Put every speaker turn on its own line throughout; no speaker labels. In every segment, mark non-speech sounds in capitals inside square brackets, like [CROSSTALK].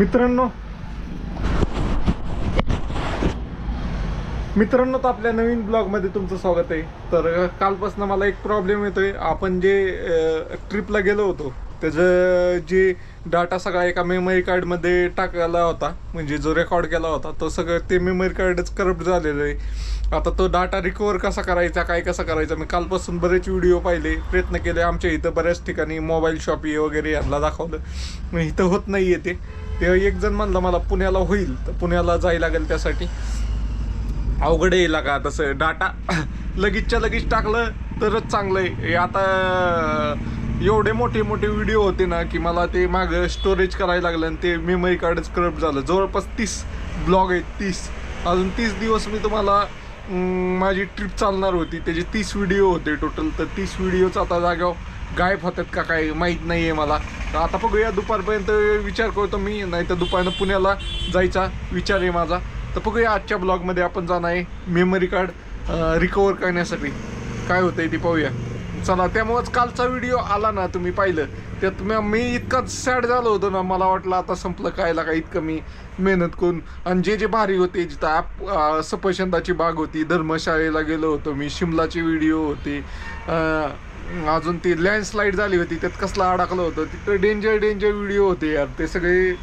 मित्रांनो. मित्रांनो तर आपल्या नवीन ब्लॉगमध्ये तुमचं स्वागत आहे. तर कालपासून मला एक प्रॉब्लेम येतोय. आपण जे ट्रिपला गेलो होतो त्याचं जे डाटा सगळा एका मेमरी कार्डमध्ये टाकला होता म्हणजे जो रेकॉर्ड केला होता तो सगळं ते मेमरी कार्डच करप्ट झालेलं आहे. आता तो डाटा रिकवर कसा करायचा काय कसा करायचा मी कालपासून बरेच व्हिडिओ पाहिले प्रयत्न केले. आमच्या इथं बऱ्याच ठिकाणी मोबाईल शॉपी वगैरे यांना दाखवलं. मग इथं होत नाही आहे ते. तेव्हा एक जण म्हणलं मला पुण्याला होईल तर पुण्याला जायला लागेल त्यासाठी. अवघड येईल का तसं डाटा [CLEARS THROAT] लगेचच्या लगेच टाकलं तरच चांगलं आहे. आता एवढे मोठे मोठे व्हिडिओ होते ना की मला ते मागं स्टोरेज करायला लागलं आणि ते मेमरी कार्डच स्क्रब झालं. जवळपास तीस ब्लॉग आहेत तीस. अजून तीस दिवस मी तुम्हाला माझी ट्रिप चालणार होती. त्याचे तीस व्हिडिओ होते टोटल तर तीस व्हिडिओच आता जाग्यावर गायब होतात का काय माहीत नाही आहे मला. तर आता बघूया दुपारपर्यंत विचार करतो मी नाही तर दुपारनं पुण्याला जायचा विचार आहे माझा. तर बघूया आजच्या ब्लॉगमध्ये आपण जाणार आहे मेमरी कार्ड रिकवर करण्यासाठी. काय होतं आहे ते पाहूया. चला त्यामुळंच कालचा व्हिडिओ आला ना तुम्ही पाहिलं. त्यात मी मी इतका सॅड झालो होतो ना मला वाटलं आता संपलं कायला का इतकं मी मेहनत करून. आणि जे जे भारी होते जिथं आप सफरचंदाची बाग होती धर्मशाळेला गेलो होतो मी शिमलाचे व्हिडिओ होते अजून ती लँडस्लाईड झाली होती त्यात कसला अडकलं होतं तिथं डेंजर डेंजर व्हिडिओ होते यार ते सगळे.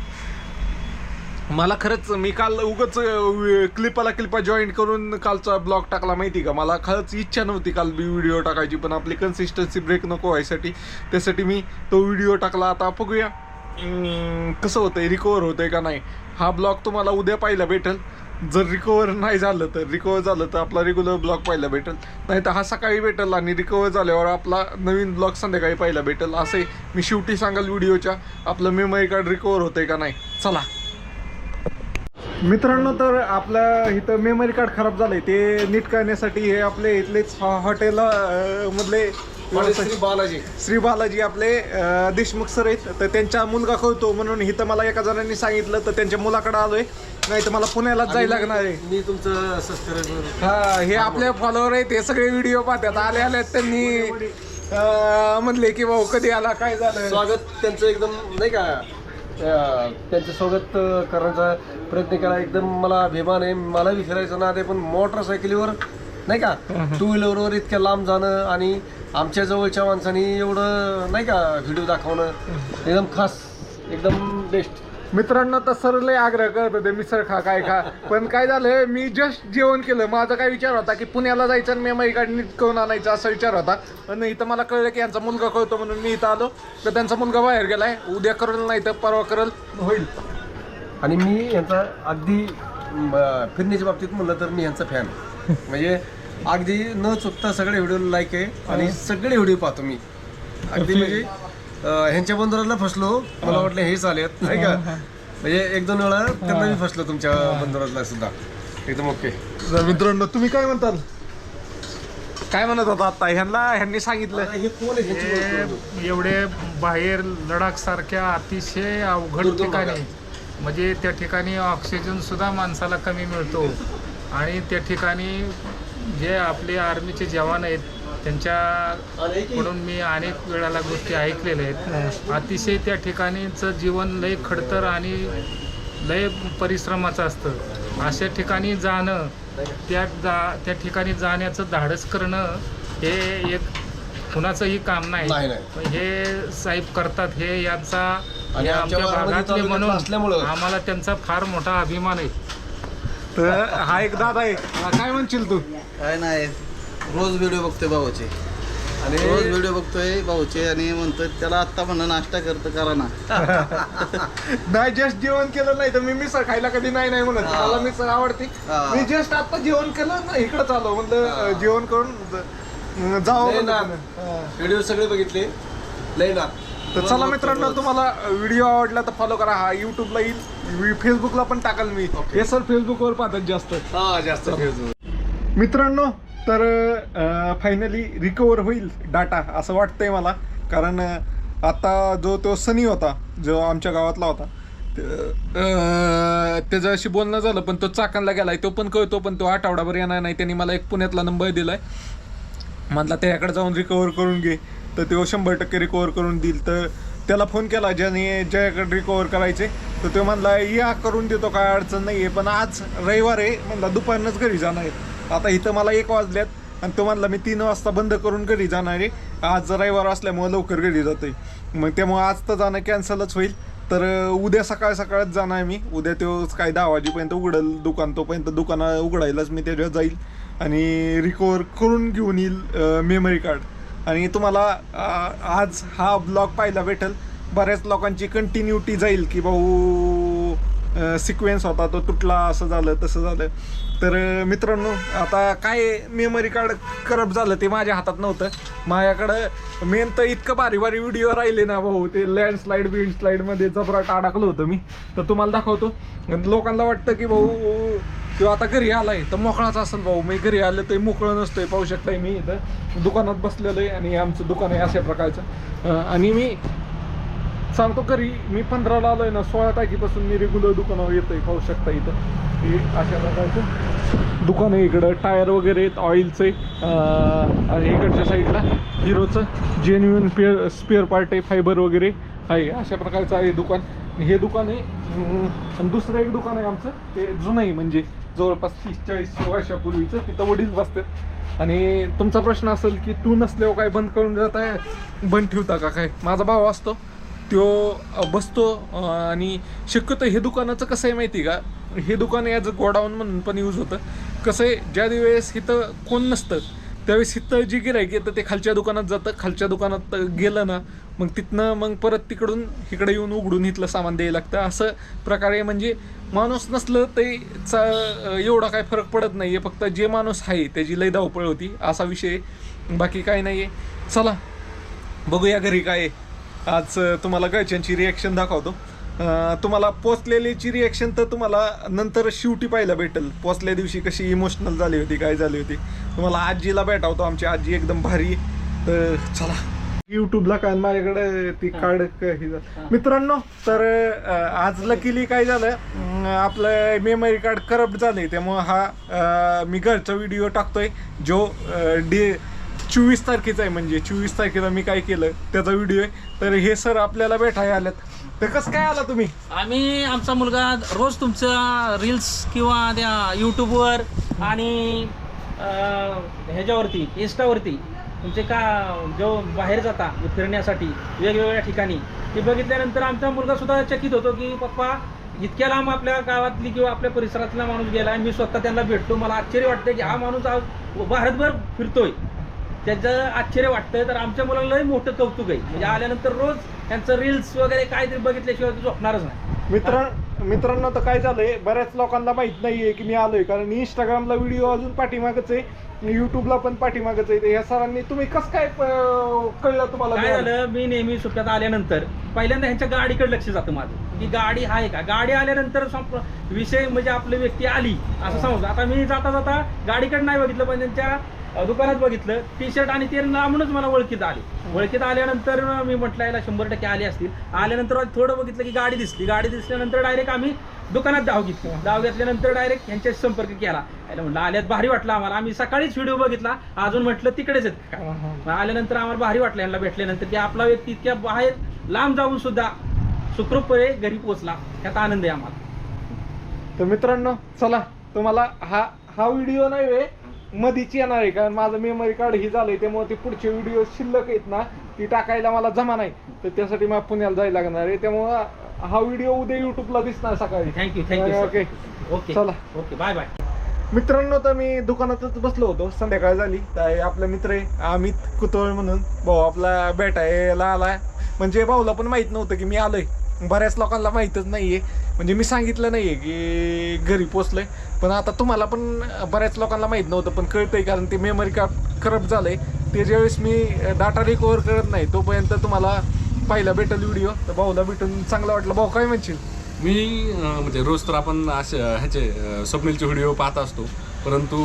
मला खरंच मी काल उगच क्लिपाला क्लिपा जॉईन करून कालचा ब्लॉग टाकला माहिती का? मला खरंच इच्छा नव्हती काल बी व्हिडिओ टाकायची पण आपली कन्सिस्टन्सी ब्रेक नको व्हायसाठी त्यासाठी मी तो व्हिडिओ टाकला. आता बघूया कसं होतंय रिकवर होतंय का नाही. हा ब्लॉग तुम्हाला उद्या पाहायला भेटेल. जर रिकवर नाही झालं तर रिकवर झालं तर आपला रेग्युलर ब्लॉग पाहायला भेटेल. नाही तर हा सकाळी भेटेल आणि रिकवर झाल्यावर आपला नवीन ब्लॉग संध्याकाळी पाहायला भेटेल. असे मी शेवटी सांगाल व्हिडिओच्या. आपलं मेमरी कार्ड रिकवर होतंय का नाही? चला. मित्रांनो तर आपल्या इथं मेमरी कार्ड खराब झालंय. ते नीट करण्यासाठी हे आपले इथलेच हॉटेल मधले
श्री बालाजी.
श्री बालाजी आपले देशमुख सर आहेत. तर त्यांचा मुलगा कळतो म्हणून इथं मला एका जणांनी सांगितलं तर त्यांच्या मुलाकडे आलोय. नाही तर मला पुण्यालाच जायला लागणार आहे.
मी तुमचं सबस्क्राईबर
हा हे आपले फॉलोअर आहेत हे सगळे व्हिडिओ पाहतात. आले आले त्यांनी अं, म्हणले की भाऊ कधी आला? काय झालं?
स्वागत त्यांचं एकदम नाही का? अं, त्यांचं स्वागत अं, करण्याचा प्रयत्न केला. एकदम मला अभिमान आहे. मला बी फिरायचं ना ते पण मोटरसायकलीवर नाही का? टू व्हीलरवर इतक्या लांब जाणं आणि आमच्या जवळच्या माणसांनी एवढं नाही का व्हिडिओ दाखवणं. एकदम खास एकदम बेस्ट
मित्रांनो तर सर लय आग्रह करत होते मिसळ खा काय खा. पण काय झालं मी जस्ट जेवण केलं. माझा काय विचार होता की पुण्याला जायचं आणि कार्ड नीट करून आणायचा असा विचार होता. पण इथं मला कळलं की यांचा मुलगा कळतो म्हणून मी इथं आलो. तर त्यांचा मुलगा बाहेर गेलाय. उद्या करेल नाही तर परवा करेल. होईल.
आणि मी यांचा अगदी म, फिरण्याच्या बाबतीत म्हणलं तर मी यांचा फॅन म्हणजे अगदी न चुकता सगळे व्हिडिओ लाईक आहे आणि सगळे व्हिडिओ पाहतो मी. अगदी म्हणजे ह्यांच्या बंदराला फसलो. मला वाटलं हे चालेल नाही का म्हणजे एक दोन वेळा त्यांना मी फसलो तुमच्या बंदराला सुद्धा. एकदम ओके.
तर मित्रांनो तुम्ही काय म्हणताल? काय म्हणत होता आता? ह्यांना ह्यांनी सांगितलं.
हे कोण आहे ह्यांची ओळख?
हे एवढे बाहेर लडाख सारख्या अतिशय अवघड
दुर्गम
ठिकाणी. म्हणजे त्या ठिकाणी ऑक्सिजन सुद्धा माणसाला कमी मिळतो. आणि त्या ठिकाणी जे आपले आर्मीचे जवान आहेत त्यांच्याकडून मी अनेक वेळाला गोष्टी ऐकलेल्या आहेत. अतिशय त्या ठिकाणीचं जीवन लय खडतर आणि लय परिश्रमाचं असतं. अशा ठिकाणी जाणं त्या जा त्या ठिकाणी जाण्याचं धाडस करणं हे एक कुणाचंही काम नाही.
नाही, नाही.
पण हे साहेब करतात हे यांचा
आमच्या
भागातले म्हणून
असल्यामुळं.
आम्हाला त्यांचा फार मोठा अभिमान आहे.
तर हा एक दादा आहे. काय म्हणशील तू?
काय नाही रोज व्हिडिओ बघतोय भाऊचे.
आणि
रोज व्हिडिओ बघतोय भाऊचे आणि म्हणतोय त्याला आत्ता म्हणणं नाश्ता करतं करा ना. [LAUGHS]
नाही जस्ट जेवण केलं नाही तर मी मिसळ खायला कधी नाही नाही म्हणत. मला मिसळ आवडते. मी जस्ट आता जेवण केलं ना इकडं चालू म्हणलं जेवण करून ज- जावं
लय
म्हणलं
ना.
पुन्हा. हा.
व्हिडिओ सगळे बघितले. लय ना.
तर चला मित्रांनो तुम्हाला व्हिडिओ आवडला तर फॉलो करा. हा युट्यूबला येईल. फेसबुकला पण टाकाल मी. हे सर फेसबुकवर पाहतात जास्त.
हा जास्त फेसबुक
मित्रांनो तर फायनली रिकवर होईल डाटा असं वाटतंय मला. कारण आता जो तो सनी होता जो आमच्या गावातला होता त- त्याच्याशी बोलणं झालं पण तो चाकणला गेलाय. तो पण कळतो पण तो आठवडाभर येणार नाही. त्यांनी मला एक पुण्यातला नंबर दिलाय. म्हणला त्याच्याकडे जाऊन रिकवर करून घे. तर तो शंभर टक्के रिकवर करून देईल. तर त्याला फोन केला ज्याने ज्याकडे रिकवर करायचे तर तो म्हणला या करून देतो काय अडचण नाही आहे पण आज रविवार आहे म्हणला दुपारनंच घरी जाणार आहे. आता इथं मला एक वाजल्यात आणि तो म्हणला मी तीन वाजता बंद करून घरी जाणार आहे. आज रविवार असल्यामुळं लवकर घरी जातोय. मग त्यामुळं आज तर जाणं कॅन्सलच होईल. तर उद्या सकाळ सकाळच जाणार मी. उद्या तो काय दहा वाजेपर्यंत उघडेल दुकान तोपर्यंत दुकान उघडायलाच मी त्याच्यावर जाईल. आणि रिकवर करून घेऊन येईल मेमरी कार्ड आणि तुम्हाला आज हा ब्लॉग पाहायला भेटेल. बऱ्याच लोकांची कंटिन्युटी जाईल की भाऊ सिक्वेन्स होता तो तुटला असं झालं तसं झालं. तर मित्रांनो आता काय मेमरी कार्ड करप्ट झालं ते माझ्या हातात नव्हतं. माझ्याकडं मेन तर इतकं भारी भारी व्हिडिओ राहिले ना भाऊ. ते लँडस्लाईड बिल्ड स्लाईडमध्ये जबराट अडकलं होतं मी. तर तुम्हाला दाखवतो. लोकांना वाटतं की भाऊ किंवा आता घरी आलाय. तर मोकळाच असेल भाऊ. मी घरी आलं तर मोकळं नसतोय पाहू शकताय मी इथं. दुकानात बसलेलो आहे आणि आमचं दुकान आहे अशा प्रकारचं. आणि मी सांगतो घरी मी पंधराला आलोय ना सोळा तारखेपासून मी रेग्युलर दुकानावर येतोय पाहू शकता इथं. हे अशा प्रकारचं दुकान आहे इकडं. टायर वगैरे आहेत ऑइलचे आणि इकडच्या साईडला हिरोचं जेन्युन पेअर स्पेअर पार्ट आहे फायबर वगैरे आहे. अशा प्रकारचं आहे दुकान. हे दुकान आहे दुसरं एक दुकान आहे आमचं ते जुनं आहे म्हणजे जवळपास तीस चाळीस वर्षापूर्वीचं. तिथं वडील बसतात. आणि तुमचा प्रश्न असेल की तू नसल्यावर काय बंद करून जात आहे बंद ठेवता का काय? माझा भाव असतो. तो बसतो आणि शक्यतो हे दुकानाचं कसं आहे माहिती का? हे दुकान ॲज अ गोडाऊन म्हणून पण यूज होतं. कसं आहे ज्या दिवस इथं कोण नसतं त्यावेळेस इथं जी गिरायक येतं ते खालच्या दुकानात जातं. खालच्या दुकानात गेलं ना मग तिथनं मग परत तिकडून इकडे येऊन उघडून इथलं सामान द्यायला लागतं. असं प्रकारे म्हणजे माणूस नसलं ते चा एवढा काय फरक पडत नाही आहे फक्त जे माणूस आहे त्याची लय धावपळ होती. असा विषय बाकी काय नाही आहे चला बघूया घरी काय आहे. आज तुम्हाला घरच्यांची रिॲक्शन दाखवतो. तुम्हाला पोचलेलीची रिॲक्शन तर तुम्हाला नंतर शेवटी पाहायला भेटेल. पोचल्या दिवशी कशी इमोशनल झाली होती काय झाली होती. तुम्हाला आजीला भेटावतो आमची आजी एकदम भारी. तर चला. युट्यूबला काय माझ्याकडे ती कार्ड झालं. मित्रांनो तर आज लकीली काय झालं आपलं मेमरी कार्ड करप्ट झालंय. त्यामुळं हा मी घरचा व्हिडिओ टाकतोय जो डे चोवीस तारखेचा आहे म्हणजे चोवीस तारखेला मी काय केलं त्याचा व्हिडिओ आहे. तर हे सर आपल्याला भेटायला आल्यात तर कसं काय आला तुम्ही?
आम्ही आमचा मुलगा रोज तुमच्या रील्स किंवा त्या यूट्यूबवर आणि अं, ह्याच्यावरती इन्स्टावरती तुमचे का जो बाहेर जाता फिरण्यासाठी वेगवेगळ्या ठिकाणी ते बघितल्यानंतर आमचा मुलगा सुद्धा चकित होतो की पप्पा इतक्या लांब आपल्या गावातली किंवा आपल्या परिसरातला माणूस गेला मी स्वतः त्यांना भेटतो. मला आश्चर्य वाटतं की हा माणूस आज भारतभर फिरतोय. त्याचं आश्चर्य वाटतं तर आमच्या मुलाला लय मोठं कौतुक आहे. म्हणजे आल्यानंतर रोज त्यांचं रील्स वगैरे काहीतरी बघितल्याशिवाय तो झोपणारच नाही.
मित्र मित्रांनो तर काय झालंय बऱ्याच लोकांना माहीत नाहीये की मी आलोय कारण इंस्टाग्रामला व्हिडिओ अजून पाठीमागच आहे युट्यूबला पण पाठीमागच आहे. ह्या सरांनी तुम्ही कसं काय कळलं तुम्हाला
काय झालं मी नेहमी सुट्ट्यात आल्यानंतर पहिल्यांदा ह्यांच्या गाडीकडे लक्ष जातं माझं. की गाडी आहे का? गाडी आल्यानंतर विषय म्हणजे आपली व्यक्ती आली असं समज आता मी जाता जाता गाडीकडे नाही बघितलं पण त्यांच्या दुकानात बघितलं टी शर्ट आणि ते लांबूनच मला ओळखीत आले. ओळखीत आल्यानंतर मी म्हटलं याला शंभर टक्के आले असतील. आल्यानंतर थोडं बघितलं की गाडी दिसली. गाडी दिसल्यानंतर डायरेक्ट आम्ही दुकानात धाव घेतली. धाव घेतल्यानंतर डायरेक्ट यांच्याशी संपर्क केला. याला म्हटलं आल्यात भारी वाटलं आम्हाला. आम्ही सकाळीच व्हिडिओ बघितला. अजून म्हटलं तिकडेच आहेत. का आल्यानंतर आम्हाला भारी वाटलं. यांना भेटल्यानंतर की आपला व्यक्ती इतक्या बाहेर लांब जाऊन सुद्धा सुखरूपपणे घरी पोहोचला. त्यात आनंद आहे आम्हाला.
तर मित्रांनो चला तुम्हाला हा हा व्हिडिओ नाही वे मधीच येणार आहे कारण माझं मेमरी कार्ड ही झालंय त्यामुळे ते पुढचे व्हिडिओ शिल्लक आहेत ना ती टाकायला मला जमा नाही. तर त्यासाठी मला पुण्याला जायला लागणार आहे. त्यामुळं हा व्हिडिओ उद्या युट्यूबला दिसणार सकाळी.
Thank you thank you
okay
okay
चला.
ओके बाय बाय
मित्रांनो तर मी दुकानातच बसलो होतो संध्याकाळ झाली. तर आपला मित्र आहे अमित कुतोळ म्हणून. भाऊ आपला भेटायला आला म्हणजे भाऊला पण माहीत नव्हतं की मी आलोय. बऱ्याच लोकांना माहीतच नाही आहे म्हणजे मी सांगितलं नाही आहे की घरी पोचलं आहे पण आता तुम्हाला पण बऱ्याच लोकांना माहीत नव्हतं पण कळतं आहे कारण ते मेमरी कार्ड करप्ट आहे ते ज्यावेळेस मी डाटा रिकवर करत नाही तोपर्यंत तुम्हाला पाहिला भेटेल व्हिडिओ तर भाऊला भेटून चांगलं वाटलं. भाऊ काय म्हणशील?
मी म्हणजे रोज तर आपण असे ह्याचे स्वप्नीलचे व्हिडिओ पाहत असतो. परंतु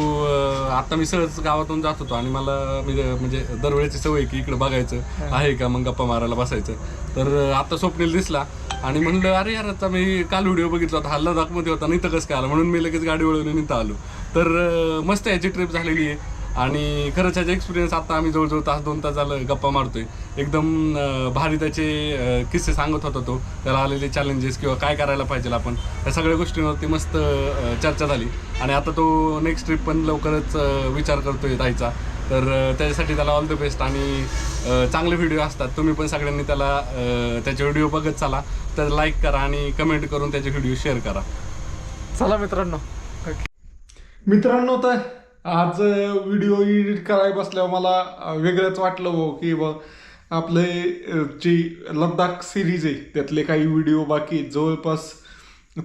आता मी सहज गावातून जात होतो आणि मला मी म्हणजे दरवेळेची सवय की इकडे बघायचं आहे का मग गप्पा मारायला बसायचं. तर आता स्वप्नील दिसला आणि म्हणलं अरे यार आता मी काल व्हिडिओ बघितला होता हा लडाखमध्ये होता नाही तर कसं काय आला? म्हणून मी लगेच गाडी वळवली इथं आलो. तर मस्त याची ट्रिप झालेली आहे. आणि खरंच ह्याचा एक्सपिरियन्स आता आम्ही जवळजवळ तास दोन तास झालं गप्पा मारतोय. एकदम भारी त्याचे किस्से सांगत होता तो. त्याला आलेले चॅलेंजेस किंवा काय करायला पाहिजे आपण या सगळ्या गोष्टींवरती मस्त चर्चा झाली. आणि आता तो नेक्स्ट ट्रिप पण लवकरच विचार करतोय जायचा तर त्याच्यासाठी त्याला ऑल द बेस्ट आणि चांगले व्हिडिओ असतात. तुम्ही पण सगळ्यांनी त्याला त्याचे व्हिडिओ बघत चला. तर लाईक करा आणि कमेंट करून त्याचे व्हिडिओ शेअर करा.
चला मित्रांनो. मित्रांनो तर आज व्हिडिओ एडिट करायला बसल्यावर मला वेगळंच वाटलं हो की बा आपले जी लद्दाख सिरीज आहे त्यातले काही व्हिडिओ बाकी आहेत. जवळपास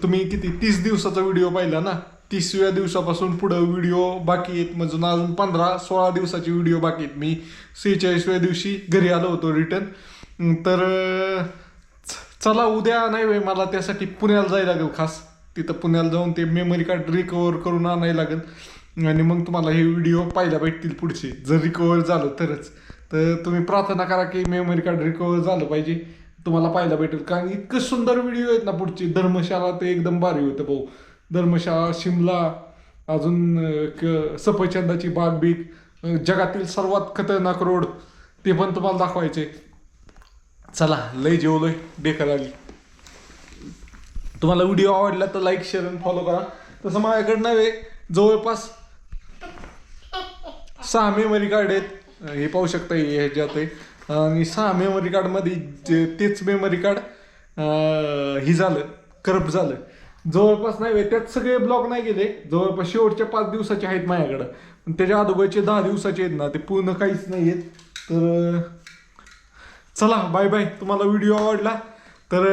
तुम्ही किती तीस दिवसाचा व्हिडिओ पाहिला ना? तीसव्या दिवसापासून पुढं व्हिडिओ बाकी आहेत. म्हणजे अजून पंधरा सोळा दिवसाचे व्हिडिओ बाकी आहेत. मी सेहेचाळीसव्या दिवशी घरी आलो होतो रिटर्न तर चला उद्या नाही वे मला त्यासाठी पुण्याला जायला लागेल खास. तिथं पुण्याला जाऊन ते मेमरी कार्ड रिकवर करून आणायला लागेल. आणि मग तुम्हाला हे व्हिडिओ पाहायला भेटतील पुढचे. जर रिकवर झालं तरच. तर तुम्ही प्रार्थना करा की मेमरी कार्ड रिकवर झालं पाहिजे. तुम्हाला पाहायला भेटेल. कारण इतकं सुंदर व्हिडिओ आहेत ना पुढचे. धर्मशाला ते एकदम भारी होतं भाऊ. धर्मशाला शिमला अजून क- सफरचंदाची बाग बीग जगातील सर्वात खतरनाक रोड ते पण तुम्हाला दाखवायचे. चला लय जेवलोय. बेकार आली. तुम्हाला व्हिडिओ आवडला तर लाईक शेअर आणि फॉलो करा. तसं माझ्याकडे नव्हे जवळपास सहा मेमरी कार्ड आहेत. हे पाहू शकता हे ह्याच्यात आहे. आणि सहा मेमरी कार्डमध्ये जे तेच मेमरी कार्ड हे झालं करप्ट झालं. जवळपास नाही त्यात सगळे ब्लॉक नाही गेले. जवळपास शेवटच्या पाच दिवसाचे आहेत माझ्याकडं. पण त्याच्या अगोदरचे दहा दिवसाचे आहेत ना ते पूर्ण काहीच नाही आहेत. तर चला बाय बाय तुम्हाला व्हिडिओ आवडला तर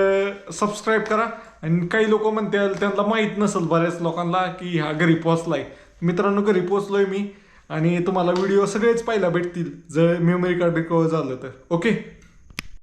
सबस्क्राईब करा. आणि काही लोक म्हणते त्यांना माहीत नसेल बऱ्याच लोकांना की हा घरी पोचलाय मित्रांनो घरी पोचलोय मी. आणि तुम्हाला व्हिडिओ सगळेच पाहायला भेटतील. जर मेमरी कार्ड रिकवर झालं तर. ओके